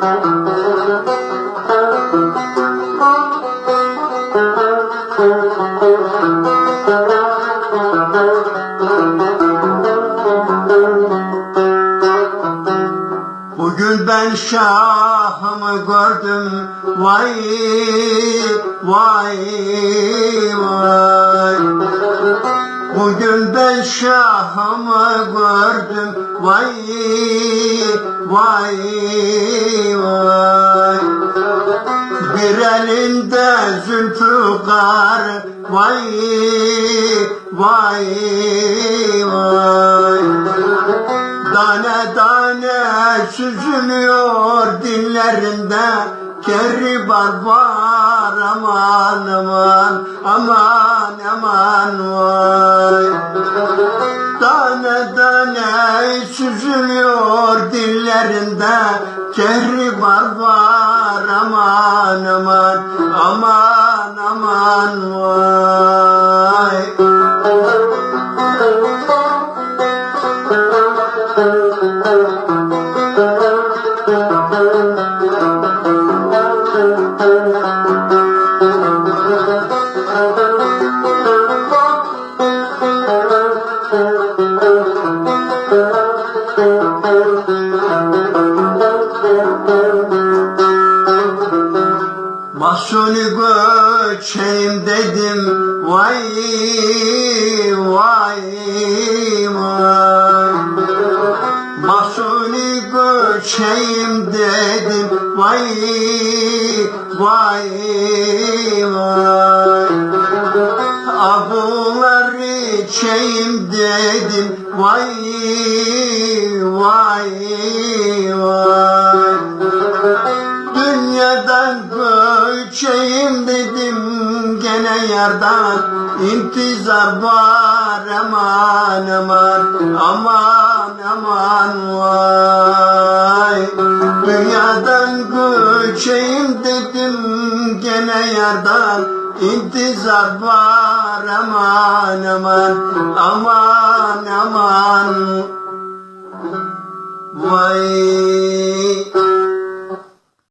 Bugün ben şahımı gördüm. Vay vay vay Bugün ben şahımı gördüm. Vay vay vay. Bir elinde zülfikar vay vay vay. Tane tane süzülüyor dillerinde. Kerri barbar aman aman aman aman vay Tane tane süzülüyor dillerinde. Kerri barbar aman aman aman aman vay Mahsuni göçeyim dedim vay vay vay. Mahsuni göçeyim dedim vay vay vay. Abular içeyim dedim vay Göçeyim dedim gene yardan intizar var aman aman aman aman vay. Dünyadan göçeyim dedim gene yardan intizar var aman aman aman aman Vay